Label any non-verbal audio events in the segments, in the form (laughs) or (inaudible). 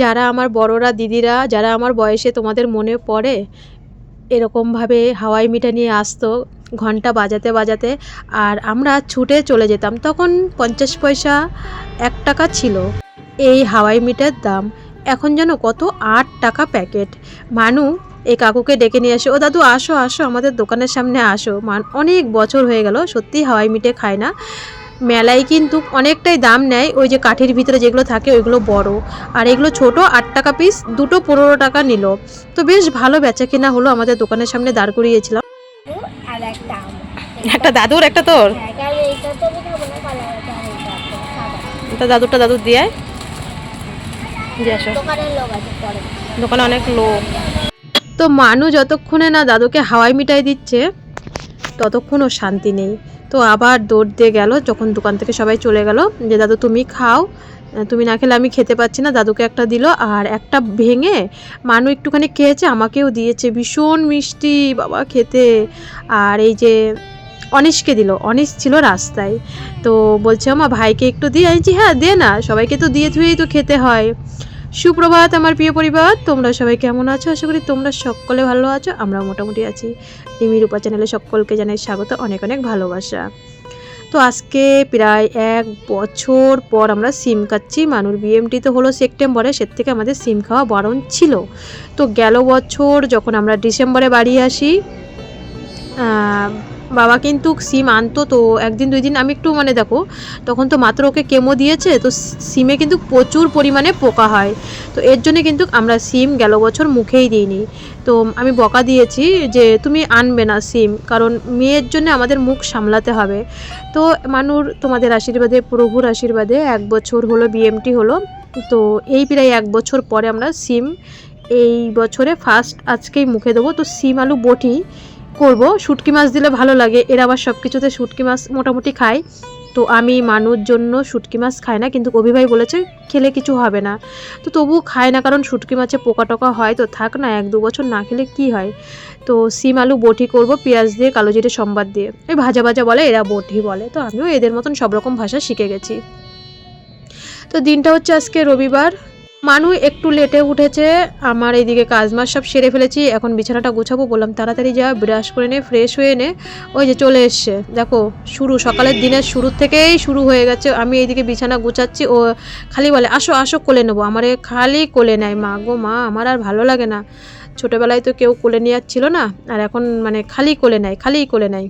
যারা আমার বড়রা দিদিরা, যারা আমার বয়সে তোমাদের মনে পড়ে, এরকমভাবে হাওয়াই মিঠা নিয়ে আসতো ঘণ্টা বাজাতে বাজাতে। আর আমরা ছুটে চলে যেতাম, তখন পঞ্চাশ পয়সা এক টাকা ছিল এই হাওয়াই মিটার দাম। এখন যেন কত আট টাকা প্যাকেট। মানু, এই কাকুকে ডেকে নিয়ে আসে ও দাদু, আসো আসো, আমাদের দোকানের সামনে আসো। মান, অনেক বছর হয়ে গেল সত্যি হাওয়াই মিটে খায় না। মেলায় কিন্তু অনেকটাই দাম নেয়। ওই যে কাঠের ভিতরে যেগুলো থাকে ওইগুলো বড়। আর এগুলো ছোট আট টাকা পিস দুটো পনেরো টাকা নিল। তো বেশ ভালো বেচা কেনা হলো আমাদের দোকানের সামনে দাঁড় করিয়েছিলাম। একটা দাদুর একটা তোর? দাদুরটা দাদুর দিয়ে দোকানে অনেক লোক। তো মানু যতক্ষণে না দাদুকে হাওয়াই মিঠাই দিচ্ছে ততক্ষণ ও শান্তি নেই। তো আবার দৌড় দিয়ে গেল, যখন দোকান থেকে সবাই চলে গেল, যে, দাদু, তুমি খাও, তুমি না খেলে আমি খেতে পাচ্ছি না। দাদুকে একটা দিল, আর একটা ভেঙে মানু একটুখানি খেয়েছে, আমাকেও দিয়েছে। ভীষণ মিষ্টি, বাবা, খেতে। আর এই যে, অনিশকে দিল। অনিশ ছিল রাস্তায়। তো বলছে আমার ভাইকে একটু দিয়ে। আমি হ্যাঁ দে না, সবাইকে তো দিয়ে ধুয়েই তো খেতে হয়। সুপ্রভাত, আমার প্রিয় পরিবার। তোমরা সবাই কেমন আছো? আশা করি তোমরা সকলে ভালো আছো আমরা মোটামুটি আছি। রিমি রূপা চ্যানেলে সকলকে জানাই স্বাগত, অনেক অনেক ভালোবাসা। তো আজকে প্রায় এক বছর পর আমরা সিম খাচ্ছি। মানুর বিএমটি তো হলো সেপ্টেম্বরে, সে থেকে আমাদের সিম খাওয়া বারণ ছিল। তো গেল বছর যখন আমরা ডিসেম্বরে বাড়ি আসি বাবা কিন্তু সিম আনতো, তো একদিন দুই দিন আমি একটু মানে দেখো, তখন তো মাত্র ওকে কেমো দিয়েছে, তো সিমে কিন্তু প্রচুর পরিমাণে পোকা হয়। তো এর জন্য কিন্তু আমরা সিম গেল বছর মুখেই দিইনি। তো আমি বকা দিয়েছি যে তুমি আনবে না সিম, কারণ মেয়ের জন্য আমাদের মুখ সামলাতে হবে। তো মানুর তোমাদের আশীর্বাদে, প্রভুর আশীর্বাদে এক বছর হলো, বিএমটি হলো। তো এই প্রায় এক বছর পরে আমরা সিম, এই বছরে ফার্স্ট আজকেই মুখে দেবো। তো সিম আলু বটি করব। শুটকি মাছ দিলে ভালো লাগে। এরা আবার সব কিছুতে শুটকি মাছ মোটামুটি খায় তো আমি মানুষ জন্য শুটকি মাছ খাই না, কিন্তু কবি ভাই বলেছে খেলে কিছু হবে না। তো তবু খায় না, কারণ শুটকি মাছে পোকা টোকা হয় তো থাক না, এক দু বছর না খেলে কি হয়? তো সিম, আলু, বটি করব, পেঁয়াজ দিয়ে, কালো জিরে, সম্বাদ দিয়ে। এই ভাজা ভাজা বলে, এরা বটি বলে। তো আমিও এদের মতন সব রকম ভাষা শিখে গেছি। তো দিনটা হচ্ছে আজকে রবিবার। মানু একটু লেটে উঠেছে, আমার এইদিকে কাজ মাস সব সেরে ফেলেছি, এখন বিছানাটা গুছাবো, বললাম তাড়াতাড়ি যা, ব্রাশ করে নে ফ্রেশ হয়ে নে, ওই যে চলে এসছে। দেখো, শুরু, সকালের দিনের শুরু থেকেই শুরু হয়ে গেছে, আমি এইদিকে বিছানা গুছাচ্ছি, ও খালি বলে, আসো আসো, কোলে নেব। আমার খালি কোলে নেয়, মা গো, মা, আমার আর ভালো লাগে না। ছোটোবেলায় তো কেউ কোলে নিয়ে যাচ্ছিল না, আর এখন মানে খালি কোলে নেয় খালিই কোলে নেয়।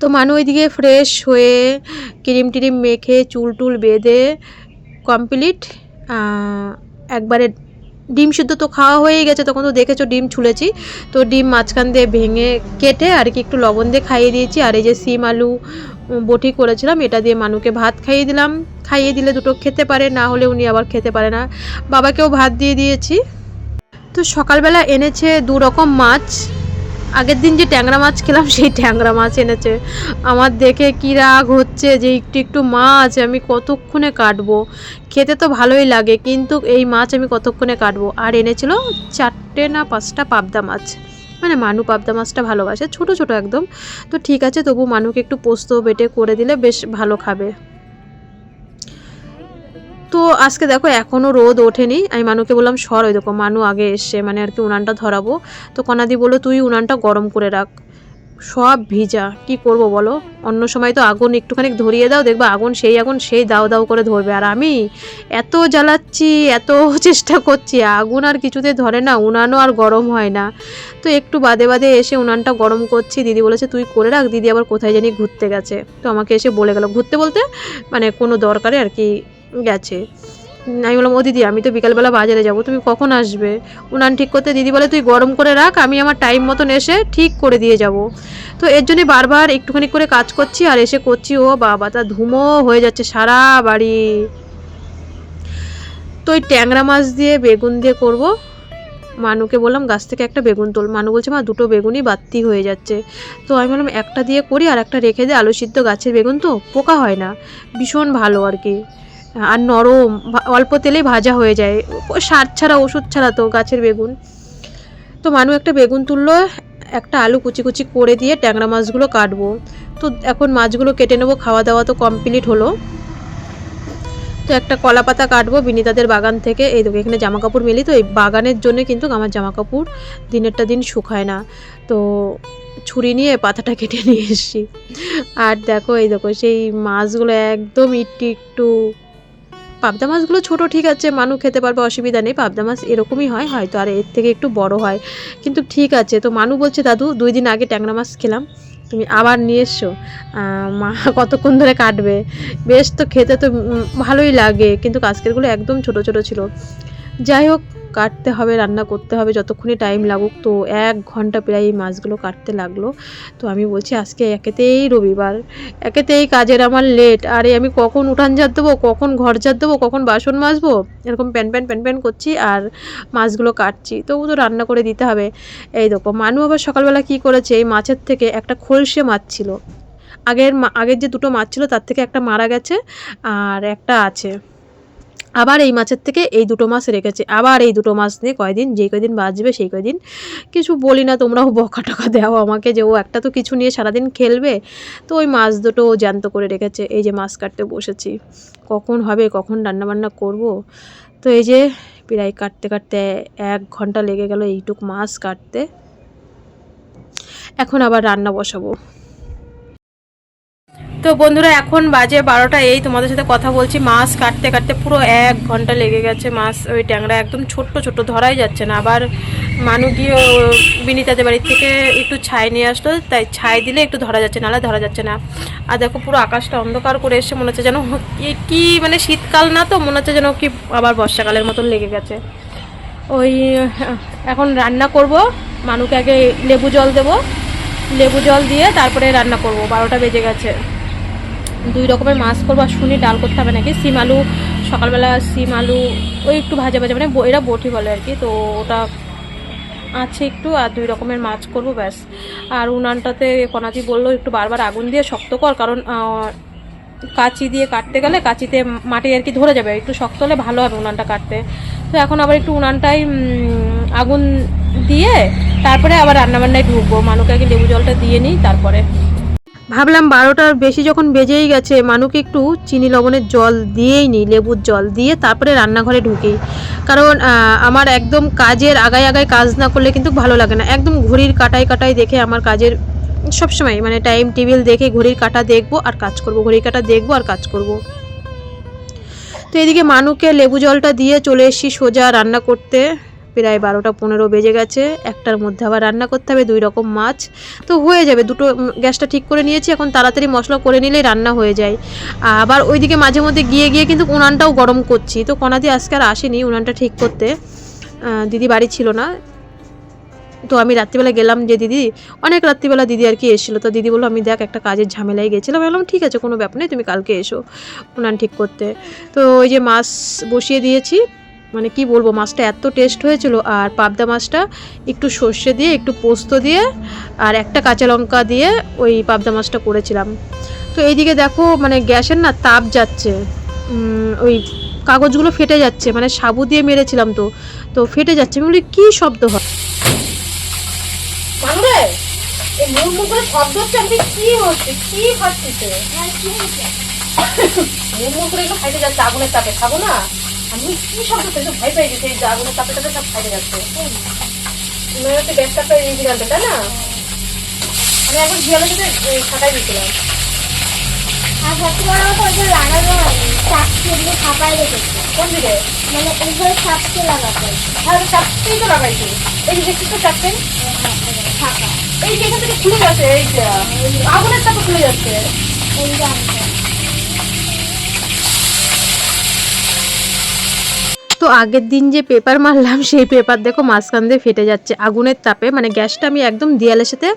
তো মানু ওইদিকে ফ্রেশ হয়ে, ক্রিম টিরিম মেখে, চুল টুল বেঁধে কমপ্লিট একবারে ডিম সিদ্ধ তো খাওয়া হয়েই গেছে, তখন তো দেখেছ ডিম ছুলেছি। তো ডিম মাঝখান দিয়ে ভেঙে কেটে আর কি একটু লবণ দিয়ে খাইয়ে দিয়েছি। আর এই যে সিম আলু বটি করেছিলাম, এটা দিয়ে মানুকে ভাত খাইয়ে দিলাম। খাইয়ে দিলে দুটো খেতে পারে, না হলে উনি আবার খেতে পারে না। বাবাকেও ভাত দিয়ে দিয়েছি। তো সকালবেলা এনেছে দু রকম মাছ। আগের দিন যে ট্যাংরা মাছ খেলাম, সেই ট্যাংরা মাছ এনেছে। আমার দেখে কি রাগ হচ্ছে যে একটু একটু মাছ আমি কতক্ষণে কাটবো? খেতে তো ভালোই লাগে, কিন্তু এই মাছ আমি কতক্ষণে কাটবো? আর এনেছিল চারটে না পাঁচটা পাবদা মাছ। মানে মানু পাবদা মাছটা ভালোবাসে, ছোট ছোট একদম। তো ঠিক আছে, তবু মানুকে একটু পোস্ত বেটে করে দিলে বেশ ভালো খাবে। তো আজকে দেখো এখনও রোদ ওঠেনি। আমি মানুকে বললাম, সর ওই দেখো, মানু আগে এসে মানে আর কি উনানটা ধরাবো। তো কনাদি বলল, তুই উনানটা গরম করে রাখ। সব ভিজা, কি করব বলো? অন্য সময় তো আগুন একটুখানি ধরিয়ে দাও, দেখবা আগুন সেই আগুন সেই দাও দাও করে ধরবে। আর আমি এত জ্বালাচ্ছি, এত (laughs) চেষ্টা করছি, আগুন আর কিছুতে ধরে না, উনানও আর গরম হয় না। তো একটু বাদে বাদে এসে উনানটা গরম করছি। দিদি বলেছে, তুই করে রাখ, দিদি আবার কোথায় জানি ঘুরতে গেছে। তো আমাকে এসে বলে গেল, ঘুরতে বলতে মানে কোনো দরকারে আর কি গেছে। আমি বললাম, ও দিদি, আমি তো বিকালবেলা বাজারে যাব, তুমি কখন আসবে? উনান ঠিক করতে, দিদি বলে তুই গরম করে রাখ, আমি আমার টাইম মতন এসে ঠিক করে দিয়ে যাব। তো এর জন্যে বারবার একটুখানি করে কাজ করছি আর এসে করছি, ও বাবা, তা ধুমো হয়ে যাচ্ছে সারা বাড়ি। তো ওই ট্যাংরা মাছ দিয়ে বেগুন দিয়ে করব। মানুকে বললাম, গাছ থেকে একটা বেগুন তোল। মানু বলছে, মা, দুটো বেগুনই বাত্তি হয়ে যাচ্ছে। তো আমি বললাম, একটা দিয়ে করি আর একটা রেখে দিয়ে আলু সিদ্ধ গাছের বেগুন তো, পোকা হয় না। ভীষণ ভালো আর কি। আর নরম অল্প তেলেই ভাজা হয়ে যায়। সার ছাড়া, ওষুধ ছাড়া তো গাছের বেগুন। তো মানু একটা বেগুন তুললো, একটা আলু কুচি কুচি করে দিয়ে ট্যাংরা মাছগুলো কাটবো। তো এখন মাছগুলো কেটে নেব, খাওয়া দাওয়া তো কমপ্লিট হলো। তো একটা কলা পাতা কাটবো বিনিতাদের বাগান থেকে। এই দেখো, এখানে জামা কাপড় মেলি তো, এই বাগানের জন্য কিন্তু আমার জামা কাপড় দিনেরটা দিন শুকায় না। তো ছুরি নিয়ে পাতাটা কেটে নিয়ে এসেছি। আর দেখো, এই দেখো, সেই মাছগুলো একদম একটু একটু পাবদা মাছগুলো ছোট ঠিক আছে মানুষ খেতে পারবে, অসুবিধা নেই, পাবদা মাছ এরকমই হয়, হয়তো আর এর থেকে একটু বড় হয়। কিন্তু ঠিক আছে, তো মানু বলছে, দাদু, দুই দিন আগে ট্যাংরা মাছ খেলাম, তুমি আবার নিয়ে এসো। মা কতক্ষণ ধরে কাটবে? বেশ তো খেতে তো ভালোই লাগে, কিন্তু কাজকেরগুলো একদম ছোট ছোট ছিল। যাই হোক কাটতে হবে, রান্না করতে হবে, যতক্ষণই টাইম লাগুক। তো এক ঘণ্টা প্রায় এই মাছগুলো কাটতে লাগল। তো আমি বলছি, আজকে একেতেই রবিবার, একেতেই কাজের আমার লেট আরে আমি কখন উঠান ঝাড় দেবো, কখন ঘর ঝাড় দেবো, কখন বাসন মাজবো? এরকম প্যান প্যান প্যান প্যান করছি আর মাছগুলো কাটছি। তবু তো রান্না করে দিতে হবে। এই দেখো, মানু আবার সকালবেলা কি করেছে? এই মাছের থেকে একটা খোলসে মাছ ছিল। আগের আগের যে দুটো মাছ ছিল, তার থেকে একটা মারা গেছে আর একটা আছে। আবার এই মাছের থেকে এই দুটো মাছ রেখেছে। আবার এই দুটো মাছ নিয়ে কয়দিন, যেই কয়দিন বাঁচবে সেই কয়দিন। কিছু বলি না, তোমরাও বকা টকা দাও আমাকে যে ও একটা তো কিছু নিয়ে সারাদিন খেলবে। তো ওই মাছ দুটো ও জ্যান্ত করে রেখেছে, এই যে মাছ কাটতে বসেছি। কখন হবে, কখন রান্নাবান্না করব? তো এই যে প্রায় কাটতে কাটতে এক ঘণ্টা লেগে গেল এইটুক মাছ কাটতে। এখন আবার রান্না বসাবো। তো বন্ধুরা, এখন বাজে বারোটা, এই তোমাদের সাথে কথা বলছি। মাছ কাটতে কাটতে পুরো এক ঘণ্টা লেগে গেছে। মাছ, ওই ট্যাংরা একদম ছোট্ট ছোট্ট, ধরাই যাচ্ছে না। আবার মানু গিয়ে বিনিতাদের বাড়ির থেকে একটু ছাই নিয়ে আসলো। তাই ছাই দিলে একটু ধরা যাচ্ছে, নাহলে ধরা যাচ্ছে না। আর দেখো, পুরো আকাশটা অন্ধকার করে এসে মনে হচ্ছে যেন কি মানে শীতকাল না তো? মনে হচ্ছে যেন কি আবার বর্ষাকালের মতন লেগে গেছে। ওই, এখন রান্না করব। মানুকে আগে লেবু জল দেব। লেবু জল দিয়ে তারপরে রান্না করব। বারোটা বেজে গেছে। দুই রকমের মাছ করব আর শুনি ডাল করতে হবে নাকি? সিম আলু, সকালবেলা সিম আলু, ওই একটু ভাজা ভাজা মানে এরা বটি বলে আর কি। তো ওটা আছে একটু আর দুই রকমের মাছ করব, ব্যাস। আর উনানটাতে কনাজি বলল একটু বারবার আগুন দিয়ে শক্ত কর, কারণ কাঁচি দিয়ে কাটতে গেলে কাঁচিতে মাটি আর কি ধরে যাবে, একটু শক্ত হলে ভালো হবে উনানটা কাটতে। তো এখন আবার একটু উনানটাই আগুন দিয়ে তারপরে আবার রান্নাবান্নায় ঢুকবো। মানুকে আগে লেবু জলটা দিয়ে নিই, তারপরে ভাবলাম বারোটার বেশি যখন বেজেই গেছে, মানুকে একটু চিনি লবণের জল দিয়েই নিই লেবুর জল দিয়ে তারপরে রান্নাঘরে ঢুকি। কারণ আমার একদম কাজের আগায় আগায় কাজ না করলে কিন্তু ভালো লাগে না। একদম ঘড়ির কাটায় কাটায় দেখে আমার কাজের সবসময় মানে টাইম টেবিল দেখে ঘড়ির কাটা দেখব আর কাজ করব, ঘড়ির কাটা দেখব আর কাজ করব। তো এদিকে মানুকে লেবু জলটা দিয়ে চলে এসেছি সোজা রান্না করতে। প্রায় বারোটা পনেরো বেজে গেছে। একটার মধ্যে আবার রান্না করতে হবে, দুই রকম মাছ। তো হয়ে যাবে, দুটো গ্যাসটা ঠিক করে নিয়েছি, এখন তাড়াতাড়ি মশলা করে নিলেই রান্না হয়ে যায়। আবার ওইদিকে মাঝে মধ্যে গিয়ে গিয়ে কিন্তু উনানটাও গরম করছি। তো কনাদি আজকে আর আসেনি উনানটা ঠিক করতে। দিদি বাড়ি ছিল না। তো আমি রাত্রিবেলা গেলাম যে দিদি, অনেক রাত্রিবেলা দিদি আর কি এসেছিল। তো দিদি বলল, আমি দেখ একটা কাজের ঝামেলায় গেছিলাম। বললাম, ঠিক আছে, কোনো ব্যাপার নেই, তুমি কালকে এসো উনান ঠিক করতে। তো ওই যে মাছ বসিয়ে দিয়েছি। মানে কি বলব, মাছটা এত টেস্ট হয়েছিল আর পাবদা মাছটা একটু সর্ষে দিয়ে, একটু পোস্ত দিয়ে আর একটা কাঁচা লঙ্কা দিয়ে ওই পাবদা মাছটা করেছিলাম। তো এইদিকে দেখো মানে গ্যাসের না তাপ যাচ্ছে। ওই কাগজগুলো ফেটে যাচ্ছে মানে সাবু দিয়ে মেরেছিলাম তো তো ফেটে যাচ্ছে। আমি বলি, কী শব্দ হয়? শব্দ হচ্ছে কি হচ্ছে? কি তাপে। খাব না? আমি কি শব্দ ভয় পেয়ে গেছি। এই আগুনের তাপে তাপে সব ফাইটে যাচ্ছে। মনে হচ্ছে গ্যাস তাপটা এই জানতে তাই না? আমি জিয়ালের সাথে খাটাই দিয়েছিলাম। আর সত্যি বড় কথা ওই যে লাগানো হয়নি চাকরি এগুলো ফাঁপায় রেখেছে। কোন দিকে? মানে এইগুলো চাপকে লাগাতে। হ্যাঁ চাপতেই তো লাগাইছি। এই যে দেখছিস তো চাপতেন ফাঁকা এই যে এখান থেকে খুলে যাচ্ছে এই যে আগুনের তাপে খুলে যাচ্ছে। এই যে তো আগের দিন যে পেপার মারলাম, সেই পেপার দেখো মাঝখান দিয়ে ফেটে যাচ্ছে। আগুনের তাপে মানে গ্যাসটা আমি একদম দেয়ালের সাথে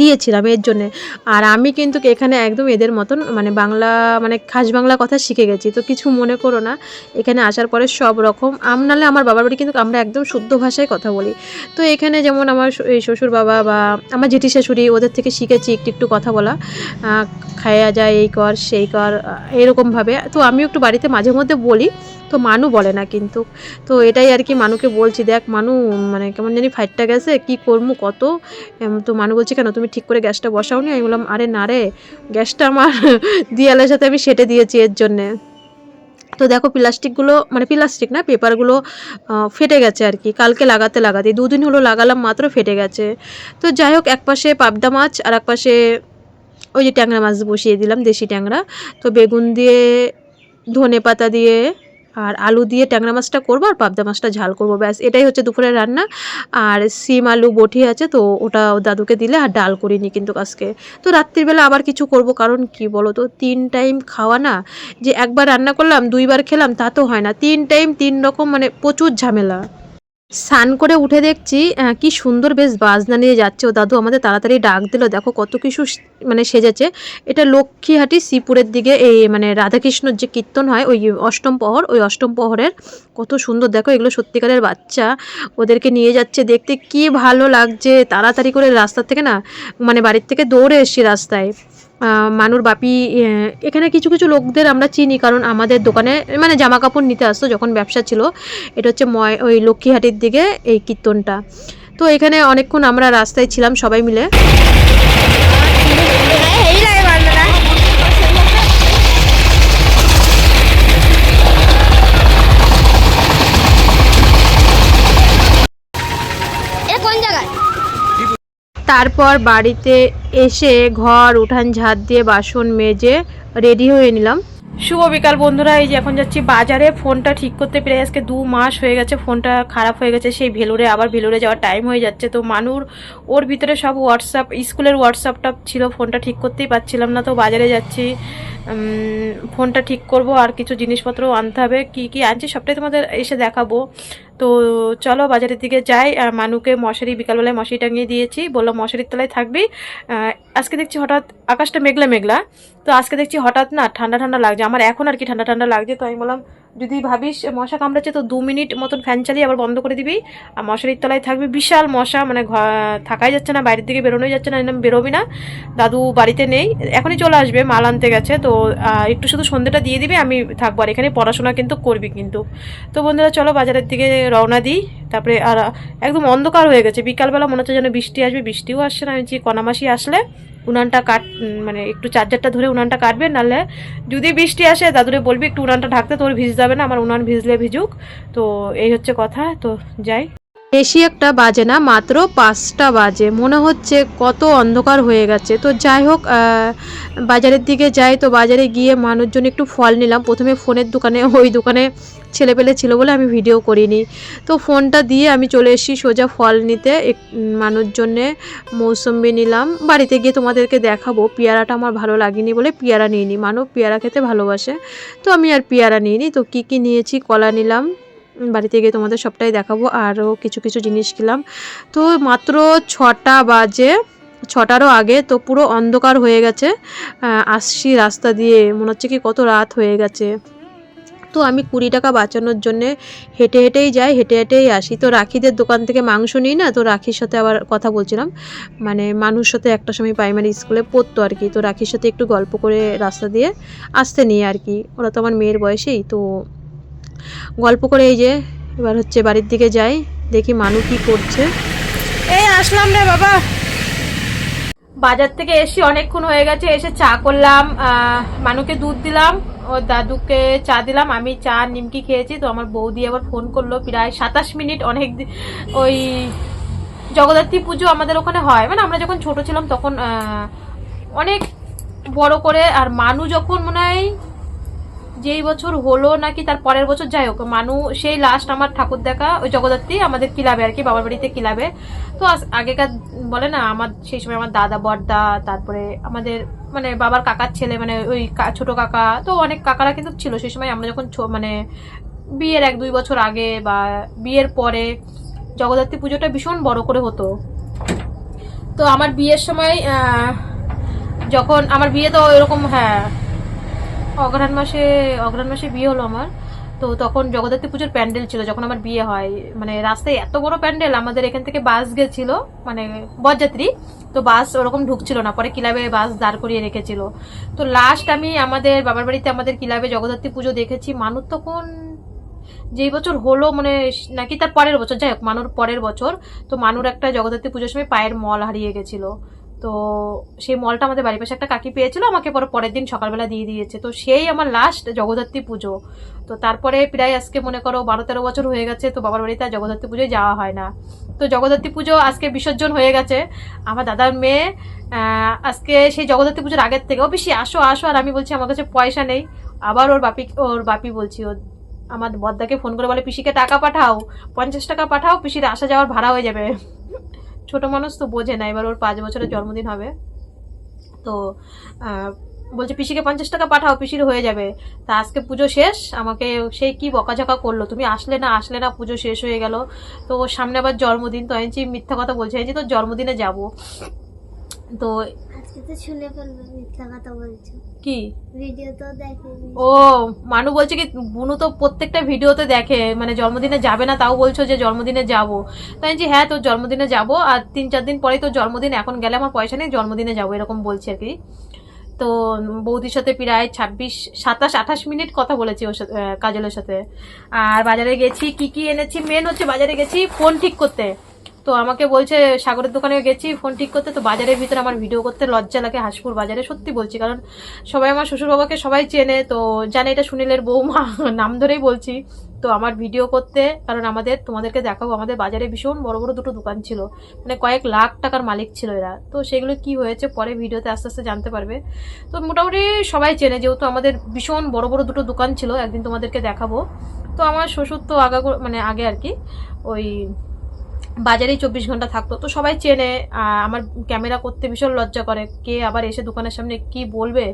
দিয়েছিলাম এর জন্যে। আর আমি কিন্তু এখানে একদম এদের মতন মানে বাংলা মানে খাস বাংলা কথা শিখে গেছি। তো কিছু মনে করো না, এখানে আসার পরে সব রকম আম নালে আমার বাবার বাড়ি কিন্তু আমরা একদম শুদ্ধ ভাষায় কথা বলি। তো এখানে যেমন আমার এই শ্বশুর বাবা বা আমার জেঠি শাশুড়ি, ওদের থেকে শিখেছি একটু একটু কথা বলা। খায়া যায়, এই কর, সেই কর এরকমভাবে তো আমিও একটু বাড়িতে মাঝে মধ্যে বলি, তো মানু বলে না কিন্তু। তো এটাই আর কি মানুকে বলছি, দেখ মানু মানে কেমন জানি ফাইটটা গেছে, কি করব কত তো মানু বলছে, কেন তুমি ঠিক করে গ্যাসটা বসাও নি আমি বললাম, আরে না রে, গ্যাসটা আমার (laughs) দিয়ালের সাথে আমি সেটে দিয়েছি এর জন্যে। তো দেখো প্লাস্টিকগুলো মানে প্লাস্টিক না, পেপারগুলো ফেটে গেছে আর কি, কালকে লাগাতে লাগাতে, দুদিন হলো লাগালাম মাত্র ফেটে গেছে। তো যাই হোক, এক পাশে পাবদা মাছ আর এক পাশে ওই যে ট্যাংরা মাছ বসিয়ে দিলাম, দেশি ট্যাংরা। তো বেগুন দিয়ে ধনে পাতা দিয়ে আর আলু দিয়ে ট্যাংরা মাছটা করব আর পাবদা মাছটা ঝাল করব। ব্যাস, এটাই হচ্ছে দুপুরের রান্না। আর সিম, আলু, বটি আছে, তো ওটা দাদুকে দিলে আর ডাল করিনি কিন্তু আজকে। তো রাত্রিবেলা আবার কিছু করব, কারণ কি বলো তো, তিন টাইম খাওয়া না, যে একবার রান্না করলাম, দুইবার খেলাম, তা তো হয় না। তিন টাইম তিন রকম মানে প্রচুর ঝামেলা। স্নান করে উঠে দেখছি কি সুন্দর বেশ বাজনা নিয়ে যাচ্ছে। ও দাদু আমাদের তাড়াতাড়ি ডাক দিল, দেখো কত কিছু মানে সেজেছে। এটা লক্ষ্মীহাটি শ্রীপুরের দিকে, এই মানে রাধাকৃষ্ণর যে কীর্তন হয়, ওই অষ্টম প্রহর, ওই অষ্টম প্রহরের। কত সুন্দর, দেখো এগুলো সত্যিকারের বাচ্চা। ওদেরকে নিয়ে যাচ্ছে দেখতে, কি ভালো লাগছে। তাড়াতাড়ি করে রাস্তা থেকে না মানে বাড়ির থেকে দৌড়ে এসছি রাস্তায়। মানুর বাপি এখানে কিছু কিছু লোকদের আমরা চিনি, কারণ আমাদের দোকানে মানে জামা কাপড় নিতে আসতো যখন ব্যবসা ছিল। এটা হচ্ছে ময়, ওই লক্ষ্মীহাটির দিকে এই কীর্তনটা। তো এখানে অনেকক্ষণ আমরা রাস্তায় ছিলাম সবাই মিলে। তারপর বাড়িতে এসে ঘর, উঠান ঝাড় দিয়ে বাসন মেজে রেডি হয়ে নিলাম। শুভ বিকাল বন্ধুরা, এই যে এখন যাচ্ছি বাজারে। ফোনটা ঠিক করতে পেরে আজকে দু মাস হয়ে গেছে, ফোনটা খারাপ হয়ে গেছে। সেই ভেলোরে, আবার ভেলোরে যাওয়ার টাইম হয়ে যাচ্ছে। তো মানুর, ওর ভিতরে সব হোয়াটসঅ্যাপ স্কুলের হোয়াটসঅ্যাপটা ছিল, ফোনটা ঠিক করতেই পারছিলাম না। তো বাজারে যাচ্ছি। ফোনটা ঠিক করব, আর কিছু জিনিসপত্র আনতে হবে। কি কি আনছি, সবটাই তোমাদের এসে দেখাবো। তো চলো বাজারের দিকে যাই। আর মানুকে মশারি, বিকালবেলায় মশারি টাঙিয়ে দিয়েছি। বলল, মশারির তলায় থাকবি। আজকে দেখছি হঠাৎ আকাশটা মেঘলা মেঘলা। তো আজকে দেখছি হঠাৎ না ঠান্ডা ঠান্ডা লাগছে। আমার এখন আর কি ঠান্ডা ঠান্ডা লাগছে। তো আমি বললাম যদি ভাবিস, মশা কামড়াচ্ছে তো দু মিনিট মতন ফ্যান চালিয়ে আবার বন্ধ করে দিবি। আর মশারির তলায় থাকবি, বিশাল মশা মানে থাকাই যাচ্ছে না, বাইরের দিকে বেরোনোই যাচ্ছে না, এরকম বেরোবি না। দাদু বাড়িতে নেই, এখনই চলে আসবে, মাল আনতে গেছে, তো একটু শুধু সন্ধ্যেটা দিয়ে দিবি, আমি থাকব। আর এখানে পড়াশোনা কিন্তু করবি কিন্তু। তো বন্ধুরা, চলো বাজারের দিকে রওনা দিই। তারপরে আর একদম অন্ধকার হয়ে গেছে। বিকালবেলা মনে হচ্ছে যেন বৃষ্টি আসবে, বৃষ্টিও আসছে না। আমি যে কনামাসি আসলে উনানটা কাট মানে একটু চার্জারটা ধরে উনানটা কাটবে, নাহলে যদি বৃষ্টি আসে, দাদুরে বলবি একটু উনানটা ঢাকতে, তোর ভিজ যাবে না, আমার উনান ভিজলে ভিজুক। তো এই হচ্ছে কথা। তো যাই। বেশি একটা বাজে না, মাত্র পাঁচটা বাজে। মনে হচ্ছে কত অন্ধকার হয়ে গেছে। তো যাই হোক বাজারের দিকে যাই। তো বাজারে গিয়ে মানুষজন একটু ফল নিলাম। প্রথমে ফোনের দোকানে, (laughs) ওই দোকানে ছেলেপেলে ছিল বলে আমি ভিডিও করিনি। তো ফোনটা দিয়ে আমি চলে এসেছি সোজা ফল নিতে। মানুষজন্যে মৌসম্বি নিলাম। বাড়িতে গিয়ে তোমাদেরকে দেখাবো। পেয়ারাটা আমার ভালো লাগেনি বলে পেয়ারা নিইনি। মানব পেয়ারা খেতে ভালোবাসে। তো আমি আর পেয়ারা নিইনি। তো কি কি নিয়েছি, কলা নিলাম। বাড়িতে গিয়ে তোমাদের সবটাই দেখাবো, আরও কিছু কিছু জিনিস কিনলাম। তো মাত্র ছটা বাজে, ছটারও আগে, তো পুরো অন্ধকার হয়ে গেছে। আসছি রাস্তা দিয়ে, মনে হচ্ছে কি কত রাত হয়ে গেছে। তো আমি কুড়ি টাকা বাঁচানোর জন্যে হেঁটে হেঁটেই যাই, হেঁটে হেঁটেই আসি। তো রাখিদের দোকান থেকে মাংস নিই না, তো রাখির সাথে আবার কথা বলছিলাম। মানে মানুষ সাথে একটা সময় প্রাইমারি স্কুলে পড়তো আর কি, তো রাখির সাথে একটু গল্প করে রাস্তা দিয়ে আসতে নিয়ে আর কি। ওরা তো আমার মেয়ের বয়সেই, তো গল্প করে এই যে এবার হচ্ছে বাড়ির দিকে যাই দেখি মানু কি করছে। এই আসলাম রে বাবা। বাজার থেকে এসে অনেকক্ষণ হয়ে গেছে এসে চা করলাম আহ, মানুকে দুধ দিলাম ও দাদুকে চা দিলাম আমি চা নিমকি খেয়েছি তো আমার বৌদি আবার ফোন করল প্রায় সাতাশ মিনিট অনেক ওই জগদ্ধাত্রী পুজো আমাদের ওখানে হয়। মানে আমরা যখন ছোট ছিলাম তখন আহ, অনেক বড় করে আর মানু যখন মনে হয় যেই বছর হলো নাকি তার পরের বছর, যাই হোক, মানু সেই লাস্ট আমার ঠাকুর দেখা, ওই জগদ্ধাত্রী, আমাদের কিলাবে আর কি, বাবার বাড়িতে কিলাবে। তো আগেকার বলে না, আমার, সেই সময় আমার দাদা, বড়দা, তারপরে আমাদের মানে বাবার কাকার ছেলে মানে ওই ছোট কাকা, তো অনেক কাকারা কিন্তু ছিল। সেই সময় আমরা যখন মানে বিয়ের এক, দুই বছর আগে বা বিয়ের পরে জগদ্ধাত্রী পুজোটা ভীষণ বড় করে হতো। তো আমার বিয়ের সময় যখন, আমার বিয়ে তো এরকম হ্যাঁ অগ্রহায়ণ মাসে অগ্রহায়ণ মাসে বিয়ে হলো আমার। তো তখন জগদ্ধাত্রী পুজোর প্যান্ডেল ছিল, যখন আমার বিয়ে হয়। মানে রাস্তায় এত বড় প্যান্ডেল, আমাদের এখান থেকে বাস গেছিল মানে বরযাত্রী। তো বাস ওরকম ঢুকছিল না, পরে ক্লাবে বাস দাঁড় করিয়ে রেখেছিল। তো লাস্ট আমি আমাদের বাবার বাড়িতে আমাদের ক্লাবে জগদ্ধাত্রী পুজো দেখেছি। মানুষ তখন যেই বছর হলো মানে নাকি তার পরের বছর, যাই হোক, মানুর পরের বছর, তো মানুর একটা জগদ্ধাত্রী পুজোর সময় পায়ের মল হারিয়ে গেছিল। তো সেই মলটা আমাদের বাড়ির পাশে একটা কাকি পেয়েছিল, আমাকে পরে, পরের দিন সকালবেলা দিয়ে দিয়েছে। তো সেই আমার লাস্ট জগদ্ধাত্রী পুজো। তো তারপরে প্রায় আজকে মনে করো বারো তেরো বছর হয়ে গেছে, তো বাবার বাড়িতে আর জগদ্ধাত্রী পুজোয় যাওয়া হয় না। তো জগদ্ধাত্রী পুজো আজকে বিসর্জন হয়ে গেছে। আমার দাদার মেয়ে আজকে সেই জগদ্ধাত্রী পুজোর আগের থেকে, ও বেশি আসো আসো, আর আমি বলছি, আমার কাছে পয়সা নেই। আবার ওর বাপি ওর বাপি বলছি, ও, আমার বদ্দাকে ফোন করে বলে, পিসিকে টাকা পাঠাও, পঞ্চাশ টাকা পাঠাও, পিসির আসা যাওয়ার ভাড়া হয়ে যাবে। ছোট মানুষ তো বোঝে না এবার ওর পাঁচ বছরের জন্মদিন হবে। তো বলছে পিসিকে পঞ্চাশ টাকা পাঠাও পিসির হয়ে যাবে। তা আজকে পুজো শেষ আমাকে সেই কি বকাঝকা করল? তুমি আসলে না আসলে না পুজো শেষ হয়ে গেল। তো ওর সামনে আবার জন্মদিন তো আমি মিথ্যা কথা বলছে বলছি, তোর জন্মদিনে যাব। তো আজকে তো শুনে ফেলবে মিথ্যা কথা বলছো। কি? ও মানু বলছে কি বুনু তো প্রত্যেকটা ভিডিওতে দেখে মানে জন্মদিনে যাবে না তাও বলছো যে জন্মদিনে যাব। তাই বলছি, হ্যাঁ তোর জন্মদিনে যাব আর তিন চার দিন পরেই তোর জন্মদিন এখন গেলে আমার পয়সা নেই জন্মদিনে যাব এরকম বলছে আর কি। তো বৌদির সাথে প্রায় ছাব্বিশ সাতাশ আঠাশ মিনিট কথা বলেছি ওর সাথে কাজলের সাথে। আর বাজারে গেছি কি কি এনেছি মেন হচ্ছে বাজারে গেছি ফোন ঠিক করতে। তো আমাকে বলছে, সাগরের দোকানে গেছি ফোন ঠিক করতে, তো বাজারের ভিতরে আমার ভিডিও করতে লজ্জা লাগে হাসপুর বাজারে, সত্যি বলছি। কারণ সবাই আমার শ্বশুর বাবাকে সবাই চেনে, তো জানে এটা সুনীলের বৌমা, (laughs) নাম ধরেই বলছি। তো আমার ভিডিও করতে, কারণ আমাদের, তোমাদেরকে দেখাবো, আমাদের বাজারে ভীষণ বড় বড় দুটো দোকান ছিল। মানে কয়েক লাখ টাকার মালিক ছিল এরা। তো সেগুলো কি হয়েছে, পরে ভিডিওতে আস্তে আস্তে জানতে পারবে। তো মোটামুটি সবাই চেনে, যেহেতু আমাদের ভীষণ বড় বড় দুটো দোকান ছিল, একদিন তোমাদেরকে দেখাবো। তো আমার শ্বশুর তো আগা মানে আগে আর কি, ওই বাজারেই চব্বিশ ঘণ্টা থাকতো। তো সবাই চেনে আমার ক্যামেরা করতে ভীষণ লজ্জা করে। কে আবার এসে দোকানের সামনে কি বলবে?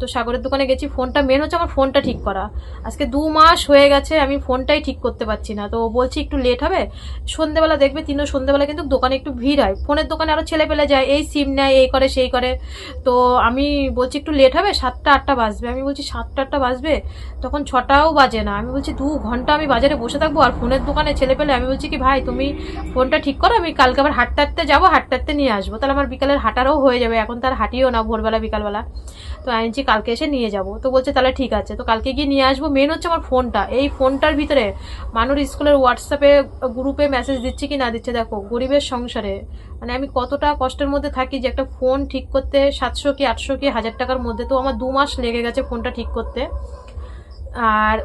তো সাগরের দোকানে গেছি, ফোনটা মেন হচ্ছে আমার ফোনটা ঠিক করা। আজকে দু মাস হয়ে গেছে, আমি ফোনটাই ঠিক করতে পারছি না। তো বলছি, একটু লেট হবে? সন্ধেবেলা দেখবে তিনও সন্ধেবেলা কিন্তু দোকানে একটু ভিড় হয়। ফোনের দোকানে আরও ছেলে পেলে যায়, এই সিম নেয়, এই করে, সেই করে। তো আমি বলছি, একটু লেট হবে? সাতটা, আটটা বাজবে। আমি বলছি, সাতটা, আটটা বাজবে? তখন ছটাও বাজে না। আমি বলছি, দু ঘণ্টা আমি বাজারে বসে থাকব আর ফোনের দোকানে ছেলে পেলে আমি বলছি কি, ভাই তুমি ফোনটা ঠিক করো, আমি কালকে আবার হাঁটতে হাঁটতে যাব, হাঁটতে হাঁটতে নিয়ে আসব। তাহলে আমার বিকালের হাঁটারও হয়ে যাবে, এখন তার হাঁটিও না ভোরবেলা, বিকালবেলা। তো আমি কালকে এসে নিয়ে যাব। তো বলছে, তাহলে ঠিক আছে। তো কালকে গিয়ে নিয়ে আসব। মেন হচ্ছে আমার ফোনটা। এই ফোনটার ভিতরে মানুষ স্কুলের হোয়াটসঅ্যাপে গ্রুপে মেসেজ দিচ্ছে কি না দিচ্ছে দেখো, গরিবের সংসারে। মানে আমি কতটা কষ্টের মধ্যে থাকি যে একটা ফোন ঠিক করতে সাতশো কি আটশো কি হাজার টাকার মধ্যে। তো আমার দু মাস লেগে গেছে ফোনটা ঠিক করতে। আর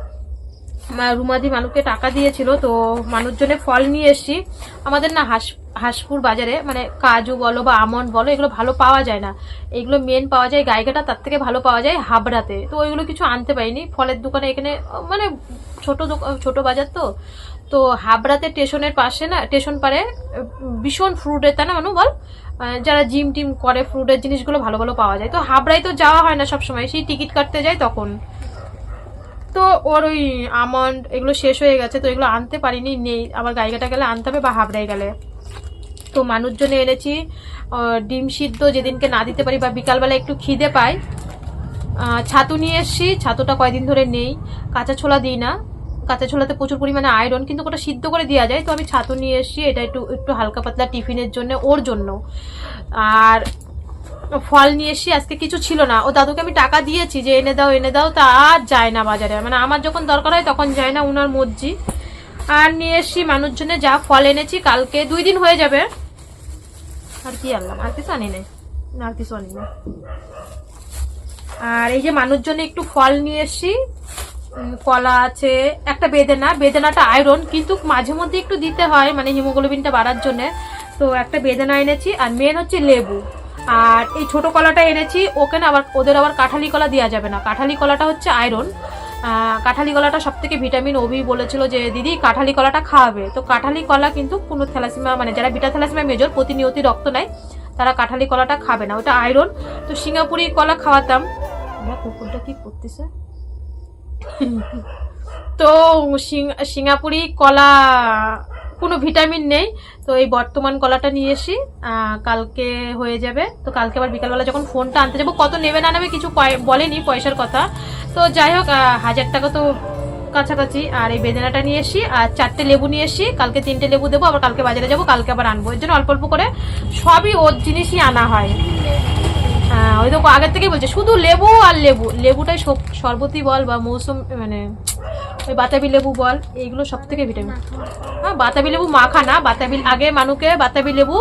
রুমাদি মানুষকে টাকা দিয়েছিল, তো মানুষজনে ফল নিয়ে এসছি। আমাদের না হাস, হাসপুর বাজারে মানে কাজু বলো বা আমন্ড বলো, এগুলো ভালো পাওয়া যায় না। এগুলো মেন পাওয়া যায় গায়িকাটা তার থেকে ভালো পাওয়া যায় হাবড়াতে। তো ওইগুলো কিছু আনতে পারিনি। ফলের দোকানে এখানে মানে ছোট ছোট বাজার তো। তো হাবড়াতে স্টেশনের পাশে না, স্টেশন পারে ভীষণ ফ্রুটের তাই না মানু বল যারা জিম টিম করে ফ্রুটের জিনিসগুলো ভালো ভালো পাওয়া যায়। তো হাবড়ায় তো যাওয়া হয় না সবসময়, সেই টিকিট কাটতে যায় তখন। তো ওর ওই আমন্ড এগুলো শেষ হয়ে গেছে, তো এগুলো আনতে পারিনি, নেই। আবার গাইগাটা গেলে আনতে হবে বা হাবড়ায় গেলে। তো মানুষজনে এনেছি ডিম সিদ্ধ যেদিনকে না দিতে পারি বা বিকালবেলা একটু খিদে পাই ছাতু নিয়ে এসছি, ছাতুটা কয়দিন ধরে নেই। কাঁচা ছোলা দিই না। কাঁচা ছোলাতে প্রচুর পরিমাণে আয়রন কিন্তু ওটা সিদ্ধ করে দেওয়া যায়, তো আমি ছাতু নিয়ে এসছি, এটা একটু একটু হালকা পাতলা টিফিনের জন্য, ওর জন্য। আর ফল নিয়ে এসছি আজকে কিছু ছিল না। ও দাদুকে আমি টাকা দিয়েছি যে এনে দাও এনে দাও, তা আর যায় না বাজারে। মানে আমার যখন দরকার হয় তখন যায় না, উনার মর্জি। আর নিয়ে এসছি মানুষজনে যা ফল এনেছি, কালকে দুই দিন হয়ে যাবে। আর কি আনলাম? আর কিছু আনি নাই। আর কিছু আনি না আর এই যে মানুষজনে একটু ফল নিয়ে এসছি কলা আছে, একটা বেদেনা। বেদেনাটা আয়রন কিন্তু মাঝে মধ্যে একটু দিতে হয় মানে হিমোগ্লোবিনটা বাড়ার জন্য। তো একটা বেদেনা এনেছি, আর মেন হচ্ছে লেবু। আর এই ছোট কলাটা এনেছি ওকে না আবার ওদের আবার কাঁঠালি কলা দেওয়া যাবে না। কাঁঠালি কলাটা হচ্ছে আয়রন কাঁঠালি কলাটা সব থেকে ভিটামিন ওবি বলেছিল যে দিদি কাঁঠালি কলাটা খাওয়াবে। তো কাঁঠালি কলা কিন্তু কোনো থ্যালাসিমা মানে যারা বিটা থ্যালাসিমা মেজর প্রতিনিয়ত রক্ত নেয় তারা কাঁঠালি কলাটা খাবে না। ওটা আয়রন তো সিঙ্গাপুরি কলা খাওয়াতাম। কুকুরটা কি করতেছে? তো সিঙ্গাপুরি কলা কোনো ভিটামিন নেই, তো এই বর্তমান কলাটা নিয়ে এসি কালকে হয়ে যাবে। তো কালকে আবার বিকালবেলা যখন ফোনটা আনতে যাব, কত নেবে না নেবে কিছু বলেনি পয়সার কথা। তো যাই হোক হাজার টাকা তো কাছাকাছি। আর এই বেদানাটা নিয়ে এসি, আর চারটে লেবু নিয়ে এসি, কালকে তিনটে লেবু দেবো, আবার কালকে বাজারে যাব, কালকে আবার আনব। এর জন্য অল্প অল্প করে সবই ওর জিনিসই আনা হয়। ওই তো আগের থেকেই বলছে, শুধু লেবু আর লেবু। লেবুটাই শরবতি বল বা মৌসুম মানে ওই বাতাবি লেবু বল, এইগুলো সব থেকে ভিটামিন হ্যাঁ বাতাবি লেবু মাখা না বাতাবি আগে মানুকে বাতাবি লেবু,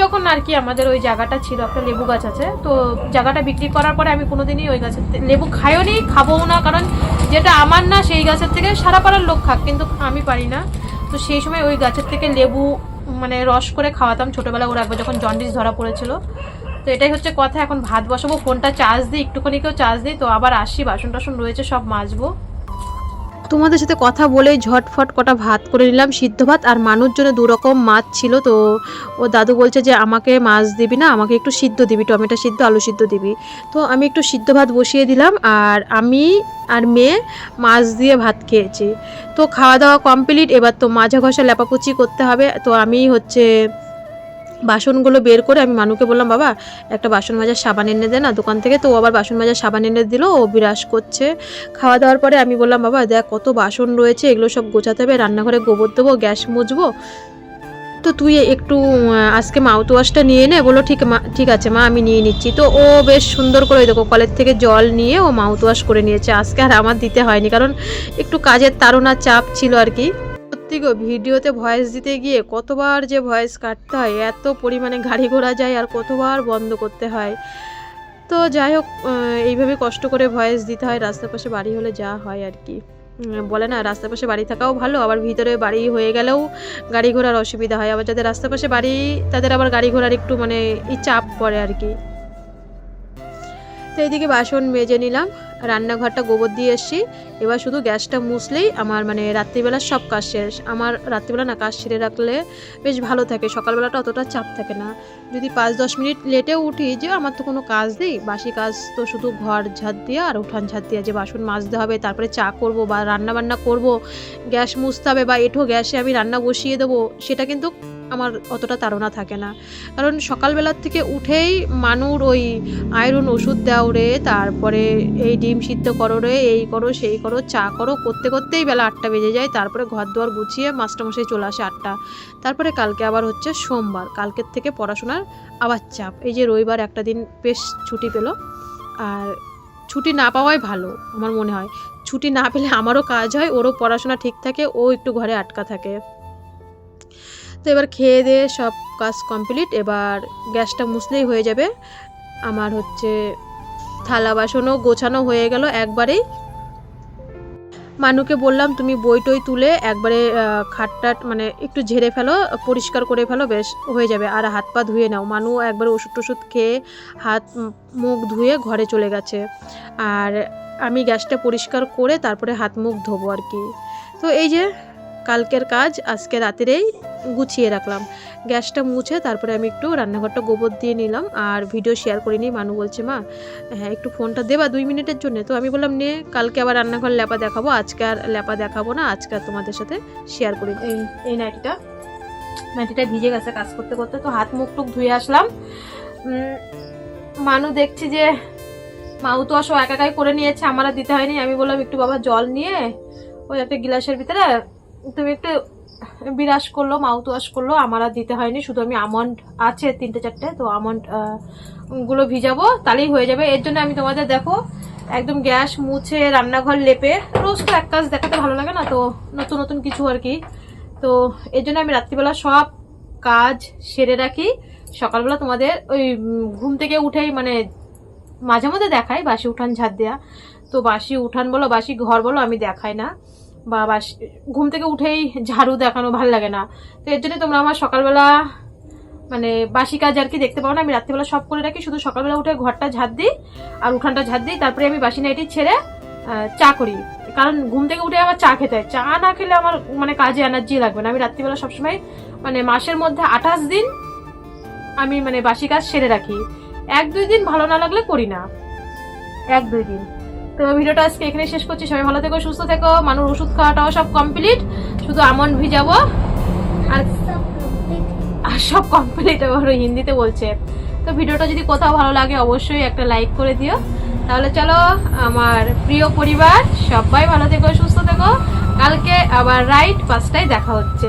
যখন আর কি আমাদের ওই জায়গাটা ছিল, একটা লেবু গাছ আছে, তো জায়গাটা বিক্রি করার পরে আমি কোনোদিনই ওই গাছের লেবু খাইও নি, খাবোও না, কারণ যেটা আমার না, সেই গাছের থেকে সারা পাড়ার লোক খাক, কিন্তু আমি পারি না। তো সেই সময় ওই গাছের থেকে লেবু মানে রস করে খাওয়াতাম। ছোটোবেলা ওর একবার যখন জন্ডিস ধরা পড়েছিল। তো এটাই হচ্ছে কথা, এখন ভাত বসাবো, ফোনটা চার্জ দিই, একটুখানি কেউ চার্জ দিই, তো আবার আসি বাসন টাসন রয়েছে, সব মাজবো। তোমাদের সাথে কথা বলেই ঝটফট কটা ভাত করে নিলাম, সিদ্ধ ভাত আর মানুষ জন্য দু রকম মাছ ছিল তো। ও দাদু বলছে যে, আমাকে মাছ দিবি না, আমাকে একটু সিদ্ধ দিবি, টমেটো সিদ্ধ, আলু সিদ্ধ দিবি। তো আমি একটু সিদ্ধ ভাত বসিয়ে দিলাম আর আমি আর মেয়ে মাছ দিয়ে ভাত খেয়েছি। তো খাওয়া দাওয়া কমপ্লিট, এবার তো মাঝে ঘষা লেপাকুচি করতে হবে। তো আমি হচ্ছে বাসনগুলো বের করে আমি মানুকে বললাম, বাবা, একটা বাসন মাজার সাবান এনে দে না দোকান থেকে। তো ও আবার বাসন মাজার সাবান এনে দিল, ও বিরাস করছে। খাওয়া দাওয়ার পরে আমি বললাম, বাবা, দেখ কত বাসন রয়েছে, এগুলো সব গোছাতে হবে, রান্নাঘরে গোবর দেবো, গ্যাস মুছবো। তো তুই একটু আজকে মাউথ ওয়াশটা নিয়ে নে। বলো ঠিক মা, ঠিক আছে মা, আমি নিয়ে নিচ্ছি। তো ও বেশ সুন্দর করে দেখো কলের থেকে জল নিয়ে ও মাউথ ওয়াশ করে নিয়েছে। আজকে আর আমার দিতে হয়নি, কারণ একটু কাজের তাড়না চাপ ছিল আর কি। সত্যি গো, ভিডিওতে ভয়েস দিতে গিয়ে কতবার যে ভয়েস কাটতে হয়, এত পরিমাণে গাড়ি ঘোড়া যায় আর কতবার বন্ধ করতে হয়। তো যাই হোক এইভাবে কষ্ট করে ভয়েস দিতে হয়, রাস্তার পাশে বাড়ি হলে যা হয় আর কি। বলে না, রাস্তার পাশে বাড়ি থাকাও ভালো, আবার ভিতরে বাড়ি হয়ে গেলেও গাড়ি ঘোড়ার অসুবিধা হয়। আবার যাদের রাস্তার পাশে বাড়ি, তাদের আবার গাড়ি ঘোড়ার একটু মানে চাপ পড়ে আর কি। তো এইদিকে বাসন মেজে নিলাম। রান্নাঘরটা গোবর দিয়ে এসছি। এবার শুধু গ্যাসটা মুছলেই আমার মানে রাত্রিবেলার সব কাজ শেষ। আমার রাত্রিবেলা না কাজ সেরে রাখলে বেশ ভালো থাকে। সকালবেলাটা অতটা চাপ থাকে না। যদি পাঁচ দশ মিনিট লেটে উঠি, যে আমার তো কোনো কাজ নেই। বাসি কাজ তো শুধু ঘর ঝাঁট দিয়ে আর উঠান ঝাঁট দিয়ে যে বাসন মাজতে হবে, তারপরে চা করব বা রান্না বান্না করব, গ্যাস মুছতে হবে বা এঠো গ্যাসে আমি রান্না বসিয়ে দেবো, সেটা কিন্তু আমার অতটা তাড়না থাকে না। কারণ সকালবেলার থেকে উঠেই মানুর ওই আয়রন ওষুধ দাও রে, তারপরে এই ডিম সিদ্ধ করো রে, এই করো, সেই করো, চা করো, করতে করতেই বেলা আটটা বেজে যায়, তারপরে ঘর দুয়ার গুছিয়ে মাস্টারমশাই চলে আসে আটটা। তারপরে কালকে আবার হচ্ছে সোমবার, কালকের থেকে পড়াশোনার আবার চাপ। এই যে রবিবার একটা দিন বেশ ছুটি পেল, আর ছুটি না পাওয়াই ভালো, আমার মনে হয়। ছুটি না পেলে আমারও কাজ হয়, ওরও পড়াশোনা ঠিক থাকে, ও একটু ঘরে আটকা থাকে। তো এবার খেয়ে দিয়ে সব কাজ কমপ্লিট এবার গ্যাসটা মুছলেই হয়ে যাবে। আমার হচ্ছে থালা বাসনও গোছানো হয়ে গেল একবারেই। মানুকে বললাম, তুমি বই টই তুলে একবারে খাটটাট মানে একটু ঝেড়ে ফেলো, পরিষ্কার করে ফেলো, বেশ হয়ে যাবে। আর হাত পা ধুয়ে নাও। মানু একবার ওষুধ টষুধ খেয়ে হাত মুখ ধুয়ে ঘরে চলে গেছে। আর আমি গ্যাসটা পরিষ্কার করে তারপরে হাত মুখ ধোবো আর কি। তো এই যে কালকের কাজ আজকে রাতেরেই গুছিয়ে রাখলাম। গ্যাসটা মুছে তারপরে আমি একটু রান্নাঘরটা গোবর দিয়ে নিলাম আর ভিডিও শেয়ার করিনি, মানু বলছে, মা হ্যাঁ একটু ফোনটা দেবা দুই মিনিটের জন্য। তো আমি বললাম, নে, কালকে আবার রান্নাঘর ল্যাপা দেখাবো। আজকে আর ল্যাপা দেখাবো না, আজকে আর তোমাদের সাথে শেয়ার করি। এই এই নাইটিটা নাইটিটা ভিজে গেছে কাজ করতে করতে। তো হাত মুখ টুক ধুয়ে আসলাম। মানু দেখছি যে মাউ তো আসো একা একাই করে নিয়েছে আমার দিতে হয়নি। আমি বললাম, একটু বাবা জল নিয়ে ওই একটা গিলাসের ভিতরে তুমি একটু বিরাস করল মাউথ ওয়াশ করল, আমার আর দিতে হয়নি, শুধু আমি আমন্ড আছে তিনটে চারটে, তো আমন্ডগুলো ভিজাবো, তাহলেই হয়ে যাবে। এর জন্য আমি তোমাদের দেখো, একদম গ্যাস মুছে রান্নাঘর লেপে রোজ তো এক কাজ দেখাতে ভালো লাগে না, তো নতুন নতুন কিছু আর কি। তো এর জন্য আমি রাত্রিবেলা সব কাজ সেরে রাখি। সকালবেলা তোমাদের ওই ঘুম থেকে উঠেই মানে মাঝে মধ্যে দেখাই, বাসি উঠান ঝাড় দেওয়া তো বাসি উঠান বলো, বাসি ঘর বলো, আমি দেখাই না। বা ঘুম থেকে উঠেই ঝাড়ু দেখানো ভালো লাগে না। তো এর জন্য তোমরা আমার সকালবেলা মানে বাসি কাজ আর কি দেখতে পাও না। আমি রাত্রিবেলা সব করে রাখি, শুধু সকালবেলা উঠে ঘরটা ঝাড় দিই আর উঠানটা ঝাড় দিই, তারপরে আমি বাসি নাইটি ছেড়ে চা করি। কারণ ঘুম থেকে উঠে আমার চা খেতে হয়। চা না খেলে আমার মানে কাজে এনার্জি লাগবে না। আমি রাত্রিবেলা সবসময় মানে মাসের মধ্যে আঠাশ দিন আমি মানে বাসি কাজ সেরে রাখি। এক দুই দিন ভালো না লাগলে করি না। এক দুই দিন। তো ভিডিওটা আজকে এখানে শেষ করছি। সবাই ভালো থেকো, সুস্থ থেকো। মানুষ ওষুধ খাওয়াটাও সব কমপ্লিট শুধু আমন্ড ভিজাবো। আর আর সব কমপ্লিট আবার হিন্দিতে বলছে। তো ভিডিওটা যদি কোথাও ভালো লাগে, অবশ্যই একটা লাইক করে দিও। তাহলে চলো, আমার প্রিয় পরিবার, সবাই ভালো থেকো, সুস্থ থেকো। কালকে আবার রাইট পাঁচটায় দেখা হচ্ছে।